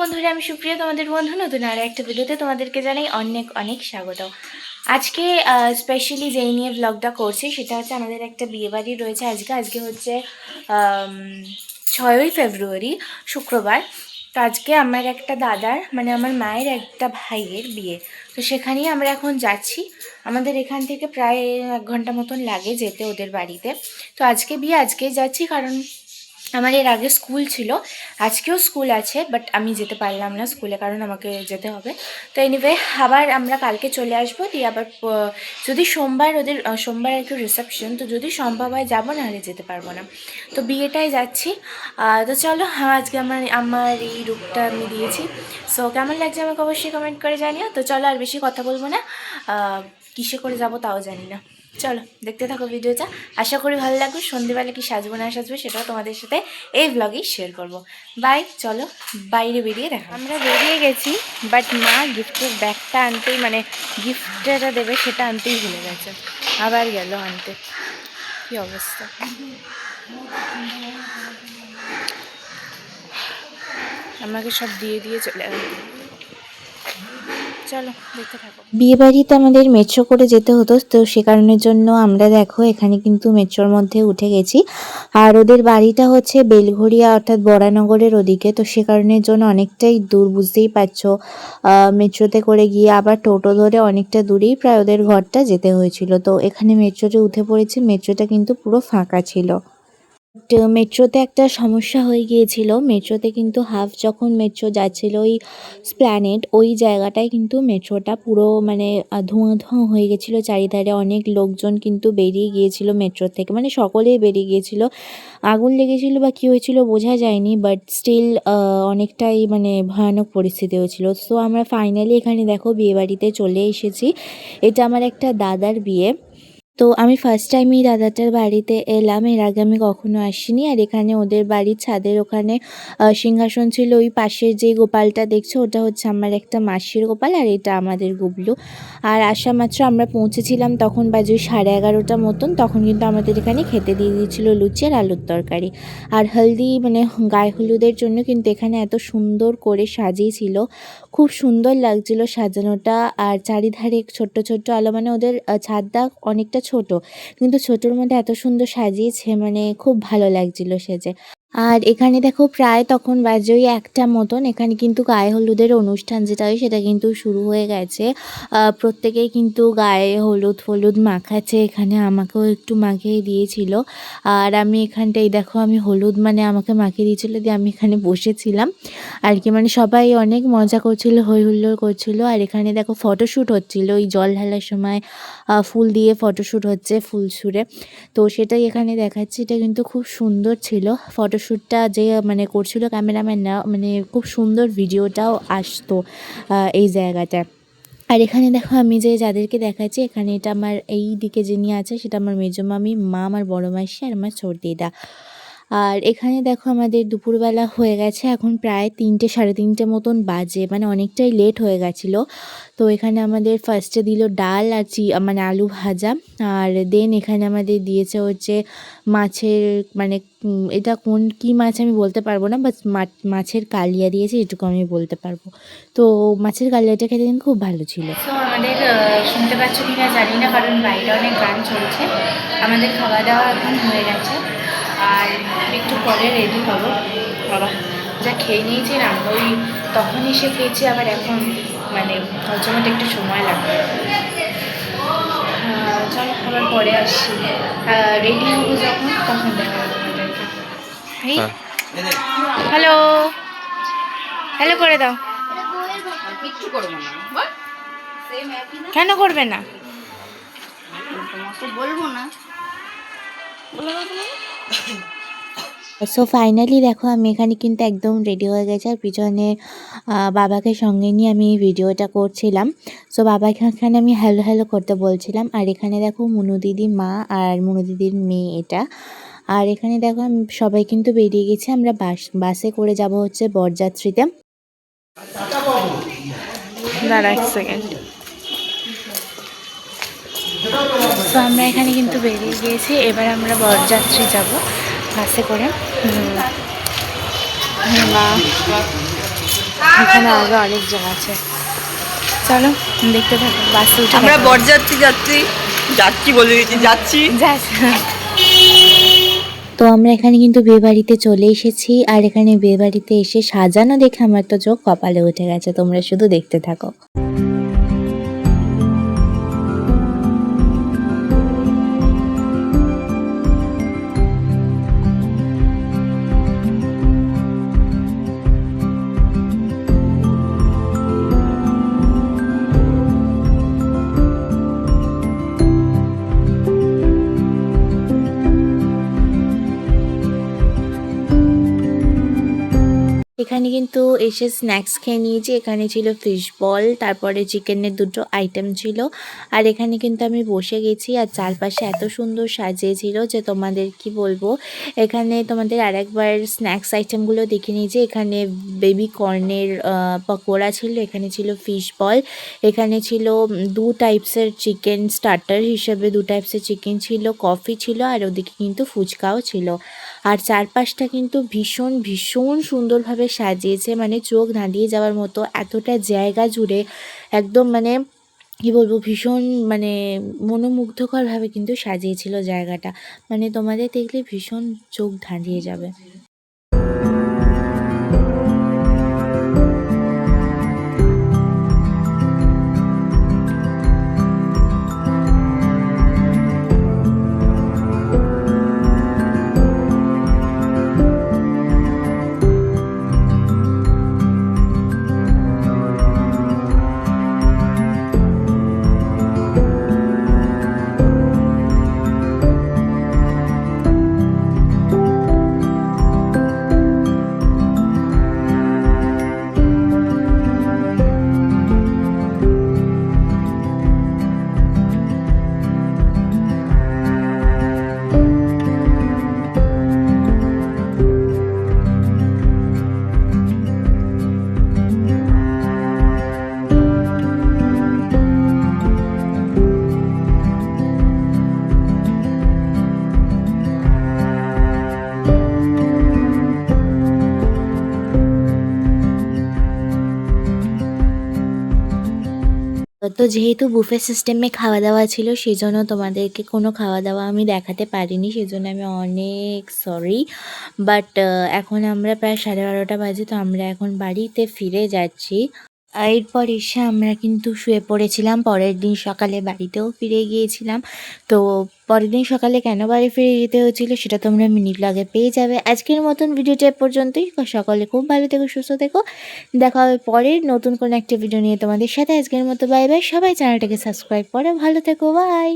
বন্ধুরা, আমি সুপ্রিয়া, তোমাদের বন্ধু, নতুন আর একটা ভিডিওতে তোমাদেরকে জানাই অনেক অনেক স্বাগত। আজকে স্পেশালি যেই নিয়ে ব্লগটা করছি, সেটা হচ্ছে আমাদের একটা বিয়েবাড়ি রয়েছে আজকে। আজকে হচ্ছে ছয়ই ফেব্রুয়ারি, শুক্রবার। তো আজকে আমার একটা দাদার মানে আমার মায়ের একটা ভাইয়ের বিয়ে। তো সেখানেই আমরা এখন যাচ্ছি। আমাদের এখান থেকে প্রায় এক ঘণ্টা মতন লাগে যেতে ওদের বাড়িতে। তো আজকে বিয়ে আজকেই যাচ্ছি, কারণ আমার এর আগে স্কুল ছিল। আজকেও স্কুল আছে বাট আমি যেতে পারলাম না স্কুলে কারণ আমাকে যেতে হবে। তো এনিওয়ে আবার আমরা কালকে চলে আসব, দিয়ে আবার যদি সোমবার ওদের সোমবার কি রিসেপশন তো যদি সম্ভব হয় যাব না নাহলে যেতে পারব না। তো বিয়েটাই যাচ্ছি। তো চলো হ্যাঁ আজকে আমার আমার এই রূপটা আমি দিয়েছি। সো কেমন লাগছে আমাকে অবশ্যই কমেন্ট করে জানিও। তো চলো, আর বেশি কথা বলব না। কিসে করে যাব তাও জানি না। চলো, দেখতে থাকো ভিডিওটা। আশা করি ভালো লাগবে। সন্ধেবেলা কি সাজবো না সাজবো সেটাও তোমাদের সাথে এই ব্লগেই শেয়ার করব। বাই চলো, বাইরে বেরিয়ে দেখো আমরা বেরিয়ে গেছি বাট মা গিফটের ব্যাগটা আনতেই মানে গিফটটা দেবে সেটা আনতেই ভুলে গেছে। আবার গেল আনতে। কি অবস্থা? আমাকে সব দিয়ে দিয়ে চলে চলো, দেখতে থাকো। বিয়ে বাড়িতে আমাদের মেট্রো করে যেতে হতো, তো সে কারণের জন্য আমরা দেখো এখানে কিন্তু মেট্রোর মধ্যে উঠে গেছি। আর ওদের বাড়িটা হচ্ছে বেলঘড়িয়া অর্থাৎ বরানগরের ওদিকে, তো সে কারণের জন্য অনেকটাই দূর, বুঝতেই পারছ। মেট্রোতে করে গিয়ে আবার টোটো ধরে অনেকটা দূরেই প্রায় ওদের ঘরটা যেতে হয়েছিল। তো এখানে মেট্রোতে উঠে পড়েছি মেট্রোটা কিন্তু পুরো ফাঁকা ছিল। মেট্রোতে একটা সমস্যা হয়ে গিয়েছিল। মেট্রোতে কিন্তু হাফ যখন মেট্রো যাচ্ছিল ওই স্প্ল্যানেট ওই জায়গাটায় কিন্তু মেট্রোটা পুরো মানে ধোঁয়া ধোঁয়া হয়ে গেছিল চারিধারে অনেক লোকজন কিন্তু বেরিয়ে গিয়েছিল মেট্রো থেকে। মানে সকলেই বেরিয়ে গিয়েছিল। আগুন লেগেছিল বা কী হয়েছিল বোঝা যায়নি বাট স্টিল অনেকটাই মানে ভয়ানক পরিস্থিতি হয়েছিল। সো আমরা ফাইনালি এখানে দেখো বিয়েবাড়িতে চলে এসেছি। এটা আমার একটা দাদার বিয়ে। তো আমি ফার্স্ট টাইম এই দাদাটার বাড়িতে এলাম। এর আগে আমি কখনো আসিনি। আর এখানে ওদের বাড়ির ছাদের ওখানে সিংহাসন ছিল। ওই পাশের যে গোপালটা দেখছ, ওটা হচ্ছে আমার একটা মাসির গোপাল আর এটা আমাদের গুবলু। আর আসা মাত্র আমরা পৌঁছেছিলাম তখন বাজে সাড়ে এগারোটা মতন। তখন কিন্তু আমাদের এখানে খেতে দিয়ে দিয়েছিল লুচি আর আলুর তরকারি। আর হলদি মানে গায়ে হলুদের জন্য কিন্তু এখানে এত সুন্দর করে সাজিয়েছিল। খুব সুন্দর লাগছিল সাজানোটা। আর চারিধারে ছোট্ট ছোট্ট আলো মানে ওদের ছাদ ছাদটা অনেকটা ছোট। কিন্তু ছোটোর মধ্যে এত সুন্দর সাজিয়েছে মানে খুব ভালো লাগছিল সেজে। আর এখানে দেখো প্রায় তখন বাজে ওই একটা মতন। এখানে কিন্তু গায়ে হলুদের অনুষ্ঠান যেটা হয়, সেটা কিন্তু শুরু হয়ে গেছে। প্রত্যেকেই কিন্তু গায়ে হলুদ হলুদ মাখাচ্ছে। এখানে আমাকেও একটু মাখিয়ে দিয়েছিল। আর আমি এখানটাই দেখো, আমি হলুদ মানে আমাকে মাখিয়ে দিয়েছিলো দিয়ে আমি এখানে বসেছিলাম। আর কি মানে সবাই অনেক মজা করছিল হই হুল্লোড় করছিল। আর এখানে দেখো ফটোশ্যুট হচ্ছিল। ওই জল ঢালার সময় ফুল দিয়ে ফটোশ্যুট হচ্ছে ফুল ছুঁড়ে। তো সেটাই এখানে দেখাচ্ছি। এটা কিন্তু খুব সুন্দর ছিল ফটোশ্যুটটা যে মানে করছিল ক্যামেরাম্যানরা মানে খুব সুন্দর ভিডিওটাও আসতো এই জায়গাটায় আর এখানে দেখো আমি যে যাদেরকে দেখাচ্ছি, এখানে এটা আমার এই দিকে যিনি আছে, সেটা আমার মেজো মামি, মা, আমার বড় মাসি, আর আমার ছোট দিদা। আর এখানে দেখো আমাদের দুপুরবেলা হয়ে গেছে এখন প্রায় তিনটে, সাড়ে তিনটে মতন বাজে মানে অনেকটাই লেট হয়ে গেছিল। তো এখানে আমাদের ফার্স্টে দিল ডাল আর চি মানে আলু ভাজা। আর দেন এখানে আমাদের দিয়েছে হচ্ছে মাছের মানে এটা কোন, কী মাছ আমি বলতে পারব না বাট মাছের কালিয়া দিয়েছে, এটুকু আমি বলতে পারব। তো মাছের কালিয়াটা খেতে কিন্তু খুব ভালো ছিল। তো আমাদের শুনতে পাচ্ছ কি না জানি না, কারণ বাইরে অনেক গান চলছে। আমাদের খাওয়া দাওয়া এখন হয়ে গেছে। আর একটু পরে রেডি হব। বাবা যা খেয়ে নিয়েছি না ওই তখন এসে খেয়েছি আবার এখন মানে হজমতে একটু সময় লাগবে। চলো আবার পরে আসছি। রেডি হব যখন তখন দেখা হ্যালো হ্যালো করে দাও। করব না বল। কেন করবে না? তোমাকে বলব না। সো ফাইনালি দেখো, আমি এখানে কিন্তু একদম রেডি হয়ে গেছি আর পিছনে বাবাকে সঙ্গে নিয়ে আমি ভিডিওটা করছিলাম। সো বাবাকে এখানে আমি হ্যালো হ্যালো করতে বলছিলাম। আর এখানে দেখো মুনু দিদি মা আর মুনু দিদির মেয়ে এটা। আর এখানে দেখো আমি সবাই কিন্তু বেরিয়ে গেছি, আমরা বাস, বাসে করে যাব হচ্ছে বরযাত্রীতে। দাঁড়া এক সেকেন্ড তো আমরা এখানে কিন্তু বেরিয়ে গিয়েছি। এবার আমরা বরযাত্রী যাব বাসে করে। মা। এখানে আগে অনেকজন আছে। চলো দেখতে থাকো বাসে উঠে আমরা বরযাত্রী যাচ্ছি যাচ্ছি বলে দিয়েছি যাচ্ছি। তো আমরা এখানে কিন্তু বিয়ে বাড়িতে চলে এসেছি আর এখানে বিয়ে বাড়িতে এসে সাজানো দেখে আমার তো চোখ কপালে উঠে গেছে তোমরা শুধু দেখতে থাকো। এখানে কিন্তু এসে স্ন্যাক্স খেয়ে নিয়েছি। এখানে ছিল ফিশ বল তারপরে চিকেনের দুটো আইটেম ছিল। আর এখানে কিন্তু আমি বসে গেছি আর চারপাশে এত সুন্দর সাজিয়েছিল যে তোমাদের কি বলব? এখানে তোমাদের আরেকবার স্ন্যাক্স আইটেমগুলো দেখে নিয়েছি এখানে বেবি কর্নের পকোড়া ছিল, এখানে ছিল ফিশ বল এখানে ছিল দু টাইপসের চিকেন স্টার্টার হিসেবে দু টাইপসের চিকেন ছিল কফি ছিল আর ওদিকে কিন্তু ফুচকাও ছিল। আর চারপাশটা কিন্তু ভীষণ ভীষণ সুন্দরভাবে সাজিয়েছে মানে চোখ ধাঁধিয়ে যাওয়ার মতো এতটা জায়গা জুড়ে একদম মানে কী বলব, ভীষণ মানে মনোমুগ্ধকরভাবে কিন্তু সাজিয়েছিল জায়গাটা। মানে তোমাদের দেখলে ভীষণ চোখ ধাঁধিয়ে যাবে। তো যেহেতু বুফে সিস্টেমে খাওয়া দাওয়া ছিল সেই জন্য তোমাদেরকে কোনো খাওয়া দাওয়া আমি দেখাতে পারিনি সেই জন্য আমি অনেক সরি বাট এখন আমরা প্রায় সাড়ে বারোটা বাজে, তো আমরা এখন বাড়িতে ফিরে যাচ্ছি। এরপর এসে আমরা কিন্তু শুয়ে পড়েছিলাম। পরের দিন সকালে বাড়িতেও ফিরে গিয়েছিলাম। তো পরের দিন সকালে কেন বাড়ি ফিরে যেতে হয়েছিল সেটা তোমরা মিনিট লগে পেয়ে যাবে। আজকের মতন ভিডিওটা পর্যন্তই। সকলে খুব ভালো থেকো, সুস্থ থেকো। দেখা হবে পরের নতুন কোনো একটা ভিডিও নিয়ে তোমাদের সাথে। আজকের মতো বাই বাই সবাই চ্যানেলটাকে সাবস্ক্রাইব করে। ভালো থেকো বাই